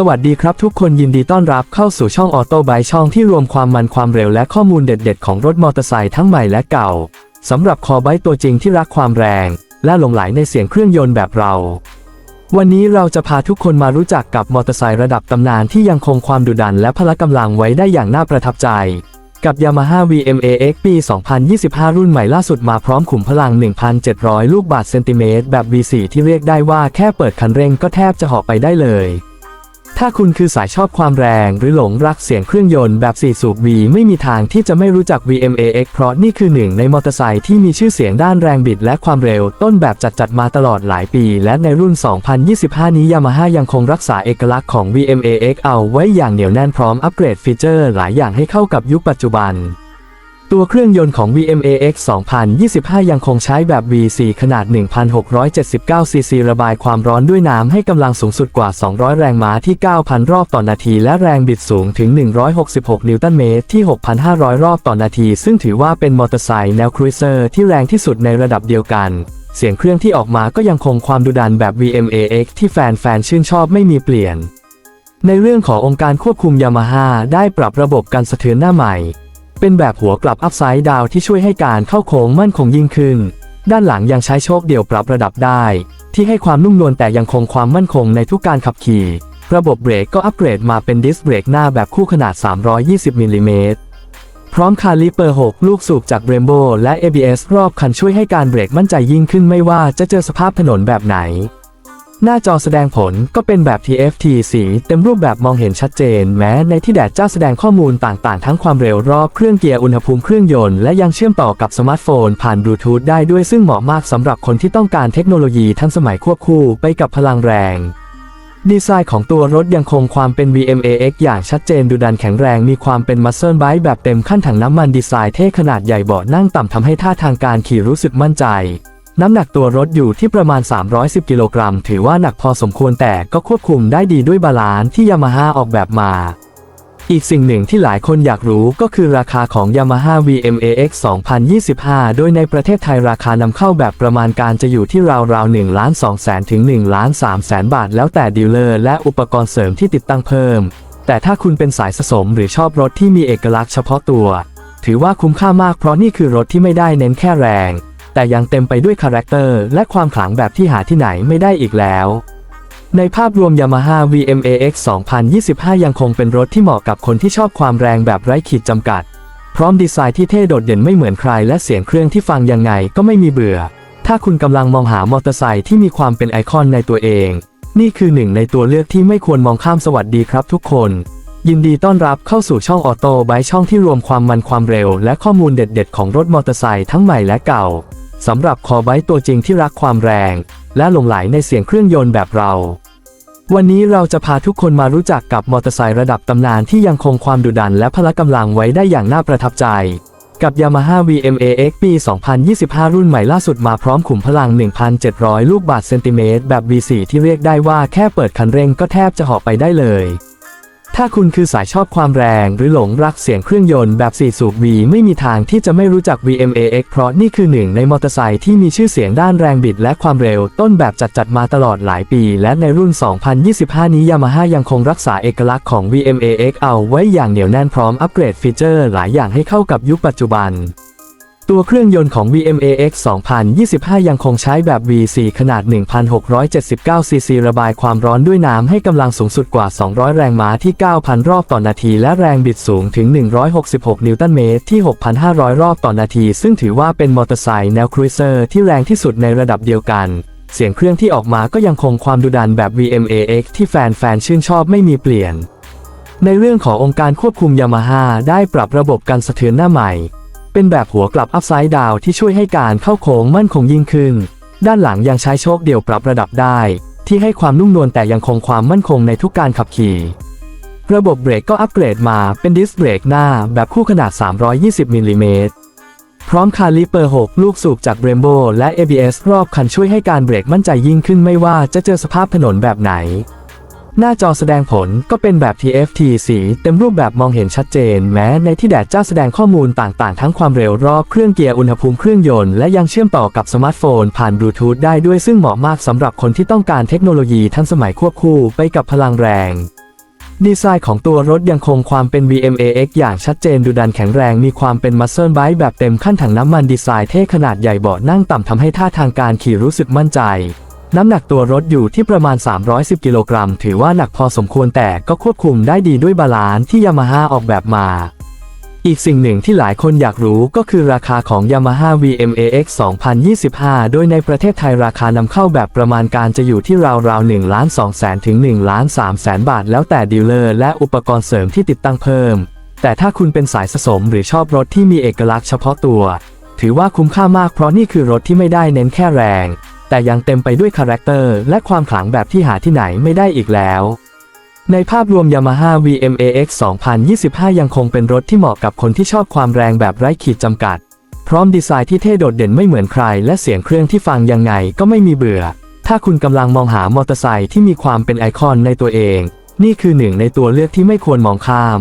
สวัสดีครับทุกคนยินดีต้อนรับเข้าสู่ช่องออโต้ไบช่องที่รวมความมันความเร็วและข้อมูลเด็ด ๆ ของรถมอเตอร์ไซค์ทั้งใหม่และเก่าสำหรับคอไบตัวจริงที่รักความแรง และหลงไหลในเสียงเครื่องยนต์แบบเรา วันนี้เราจะพาทุกคนมารู้จักกับมอเตอร์ไซค์ระดับตำนานที่ยังคงความดุดันและพละกำลังไว้ได้อย่างน่าประทับใจ กับ Yamaha VMAX ปี 2025 รุ่นใหม่ล่าสุดมาพร้อมขุมพลัง 1,700 ลูกบาศก์เซนติเมตรแบบ V4 ที่เรียกได้ว่าแค่เปิดคันเร่งก็แทบจะหาะไปได้เลย ถ้าคุณคือสายชอบความแรงหรือหลงรักเสียงเครื่องยนต์แบบ4สูบ V ไม่มีทางที่จะไม่รู้จัก VMAX เพราะนี่คือหนึ่งในมอเตอร์ไซค์ที่มีชื่อเสียงด้านแรงบิดและความเร็วต้นแบบจัดๆมาตลอดหลายปี และในรุ่น 2025 นี้ Yamaha ยังคงรักษาเอกลักษณ์ของ VMAX เอาไว้อย่างเหนียวแน่นพร้อมอัปเกรดฟีเจอร์หลายอย่างให้เข้ากับยุคปัจจุบัน ตัวเครื่องยนต์ของ VMAX 2025 ยังคงใช้แบบ V4 ขนาด 1,679ซีซีระบายความร้อนด้วยน้ำให้กำลังสูงสุดกว่า 200 แรงม้าที่ 9,000 รอบต่อนาที และแรงบิดสูงถึง 166 นิวตันเมตรที่ 6,500 รอบต่อนาที ซึ่งถือว่าเป็นมอเตอร์ไซค์แนวครูเซอร์ที่แรงที่สุดในระดับเดียวกัน เสียงเครื่องที่ออกมาก็ยังคงความดุดันแบบ VMAX ที่แฟนๆชื่นชอบไม่มีเปลี่ยน ในเรื่องขององค์การควบคุมยามาฮ่าได้ปรับระบบการสะเทือนหน้าใหม่ เป็นแบบหัวกลับอัพไซด์ดาวที่ช่วยให้การเข้าโค้งมั่นคงยิ่งขึ้น ด้านหลังยังใช้โชคเดี่ยวปรับระดับได้ ที่ให้ความนุ่มนวลแต่ยังคงความมั่นคงในทุกการขับขี่ ระบบเบรกก็อัปเกรดมาเป็นดิสเบรกหน้าแบบคู่ขนาด 320มิลลิเมตรพร้อมคาลิเปอร์ 6 ลูกสูบจาก Brembo และ ABS รอบคันช่วยให้การเบรกมั่นใจยิ่งขึ้นไม่ว่าจะเจอสภาพถนนแบบไหน หน้าจอแสดงผลก็เป็นแบบ TFT สีเต็มรูปแบบมองเห็นชัดเจน แม้ในที่แดดจ้าแสดงข้อมูลต่างๆ ทั้งความเร็วรอบเครื่องเกียร์อุณหภูมิเครื่องยนต์ และยังเชื่อมต่อกับสมาร์ทโฟนผ่านบลูทูธได้ด้วยซึ่งเหมาะมากสำหรับคนที่ต้องการเทคโนโลยีทันสมัยควบคู่ไปกับพลังแรงดีไซน์ของตัวรถยังคงความเป็น VMAX อย่างชัดเจนดูดันแข็งแรงมีความเป็นมัสเซิลไบค์แบบเต็มขั้นถังน้ำมันดีไซน์เท่ขนาดใหญ่เบาะนั่งต่ำทำให้ท่าทางการขี่รู้สึกมั่นใจ น้ำหนักตัวรถอยู่ที่ประมาณ 310 กิโลกรัม ถือว่าหนักพอสมควรแต่ก็ควบคุมได้ดีด้วยบาลานซ์ที่ยามาฮ่าออกแบบมา อีกสิ่งหนึ่งที่หลายคนอยากรู้ก็คือราคาของ Yamaha VMAX 2025 โดยในประเทศไทยราคานำเข้าแบบประมาณการจะอยู่ที่ราวๆ1ล้าน2แสนถึง1ล้าน3แสนบาท แล้วแต่ดีลเลอร์และอุปกรณ์เสริมที่ติดตั้งเพิ่ม แต่ถ้าคุณเป็นสายสะสมหรือชอบรถที่มีเอกลักษณ์เฉพาะตัว ถือว่าคุ้มค่ามากเพราะนี่คือรถที่ไม่ได้เน้นแค่แรง แต่ยังเต็มไปด้วยคาแรคเตอร์และความขลังแบบที่หาที่ไหนไม่ได้อีกแล้วในภาพรวม Yamaha VMAX 2025 ยังคงเป็นรถที่เหมาะกับคนที่ชอบความแรงแบบไร้ขีดจำกัด พร้อมดีไซน์ที่เท่โดดเด่นไม่เหมือนใคร และเสียงเครื่องที่ฟังยังไงก็ไม่มีเบื่อ ถ้าคุณกำลังมองหามอเตอร์ไซค์ที่มีความเป็นไอคอนในตัวเอง นี่คือหนึ่งในตัวเลือกที่ไม่ควรมองข้ามสวัสดีครับทุกคน ยินดีต้อนรับเข้าสู่ช่องออโต้ไบช่องที่รวมความมันความเร็ว และข้อมูลเด็ด ๆ ของรถมอเตอร์ไซค์ทั้งใหม่และเก่า สำหรับคอไบตัวจริงที่รักความแรง และหลงไหลในเสียงเครื่องยนต์แบบเรา วันนี้เราจะพาทุกคนมารู้จักกับมอเตอร์ไซค์ระดับตำนานที่ยังคงความดุดันและพละกำลังไว้ได้อย่างน่าประทับใจ กับ Yamaha VMAX ปี 2025 รุ่นใหม่ล่าสุดมาพร้อมขุมพลัง 1,700 ลูกบาศก์เซนติเมตรแบบ V4 ที่เรียกได้ว่าแค่เปิดคันเร่งก็แทบจะหาะไปได้เลย ถ้าคุณคือสายชอบความแรงหรือหลงรักเสียงเครื่องยนต์แบบ4สูบ V ไม่มีทางที่จะไม่รู้จัก VMAX เพราะนี่คือหนึ่งในมอเตอร์ไซค์ที่มีชื่อเสียงด้านแรงบิดและความเร็ว ต้นแบบจัดๆมาตลอดหลายปี และในรุ่น 2025 นี้ Yamaha ยังคงรักษาเอกลักษณ์ของ VMAX เอาไว้อย่างเหนียวแน่นพร้อมอัปเกรดฟีเจอร์หลายอย่างให้เข้ากับยุคปัจจุบัน ตัวเครื่องยนต์ของ VMAX 2025 ยังคงใช้แบบ V4 ขนาด 1,679ซีซีระบายความร้อนด้วยน้ำให้กำลังสูงสุดกว่า 200 แรงม้าที่ 9,000 รอบต่อนาที และแรงบิดสูงถึง 166 นิวตันเมตรที่ 6,500 รอบต่อนาที ซึ่งถือว่าเป็นมอเตอร์ไซค์แนวครูเซอร์ที่แรงที่สุดในระดับเดียวกัน เสียงเครื่องที่ออกมาก็ยังคงความดุดันแบบ VMAX ที่แฟนๆชื่นชอบไม่มีเปลี่ยน ในเรื่องขององค์การควบคุมยามาฮ่าได้ปรับระบบการสะเทือนหน้าใหม่ เป็นแบบหัวกลับอัพไซด์ดาวที่ช่วยให้การเข้าโค้งมั่นคงยิ่งขึ้น ด้านหลังยังใช้โชคเดี่ยวปรับระดับได้ ที่ให้ความนุ่มนวลแต่ยังคงความมั่นคงในทุกการขับขี่ ระบบเบรกก็อัปเกรดมาเป็นดิสเบรกหน้าแบบคู่ขนาด 320มิลลิเมตรพร้อมคาลิเปอร์ 6 ลูกสูบจาก Brembo และ ABS รอบคันช่วยให้การเบรกมั่นใจยิ่งขึ้นไม่ว่าจะเจอสภาพถนนแบบไหน หน้าจอแสดงผลก็เป็นแบบ TFT สีเต็มรูปแบบมองเห็นชัดเจน แม้ในที่แดดจ้าแสดงข้อมูลต่างๆ ทั้งความเร็วรอบเครื่องเกียร์อุณหภูมิเครื่องยนต์และยังเชื่อมต่อกับสมาร์ทโฟนผ่านบลูทูธได้ด้วยซึ่งเหมาะมากสำหรับคนที่ต้องการเทคโนโลยีทันสมัยควบคู่ไปกับพลังแรงดีไซน์ของตัวรถยังคงความเป็น VMAX อย่างชัดเจนดูดันแข็งแรง มีความเป็นมัสเซิลไบค์แบบเต็มขั้นถังน้ำมันดีไซน์เท่ขนาดใหญ่เบาะนั่งต่ำทำให้ท่าทางการขี่รู้สึกมั่นใจ น้ำหนักตัวรถอยู่ที่ประมาณ 310 กิโลกรัม ถือว่าหนักพอสมควรแต่ก็ควบคุมได้ดีด้วยบาลานซ์ที่ยามาฮ่าออกแบบมา อีกสิ่งหนึ่งที่หลายคนอยากรู้ก็คือราคาของ Yamaha VMAX 2025 โดยในประเทศไทยราคานำเข้าแบบประมาณการจะอยู่ที่ราวๆ1ล้าน2แสนถึง1ล้าน3แสนบาท แล้วแต่ดีลเลอร์และอุปกรณ์เสริมที่ติดตั้งเพิ่ม แต่ถ้าคุณเป็นสายสะสมหรือชอบรถที่มีเอกลักษณ์เฉพาะตัว ถือว่าคุ้มค่ามากเพราะนี่คือรถที่ไม่ได้เน้นแค่แรง แต่ยังเต็มไปด้วยคาแรคเตอร์และความขลังแบบที่หาที่ไหนไม่ได้อีกแล้ว ในภาพรวม Yamaha VMAX 2025 ยังคงเป็นรถที่เหมาะกับคนที่ชอบความแรงแบบไร้ขีดจำกัด พร้อมดีไซน์ที่เท่โดดเด่นไม่เหมือนใคร และเสียงเครื่องที่ฟังยังไงก็ไม่มีเบื่อ ถ้าคุณกำลังมองหามอเตอร์ไซค์ที่มีความเป็นไอคอนในตัวเอง นี่คือหนึ่งในตัวเลือกที่ไม่ควรมองข้าม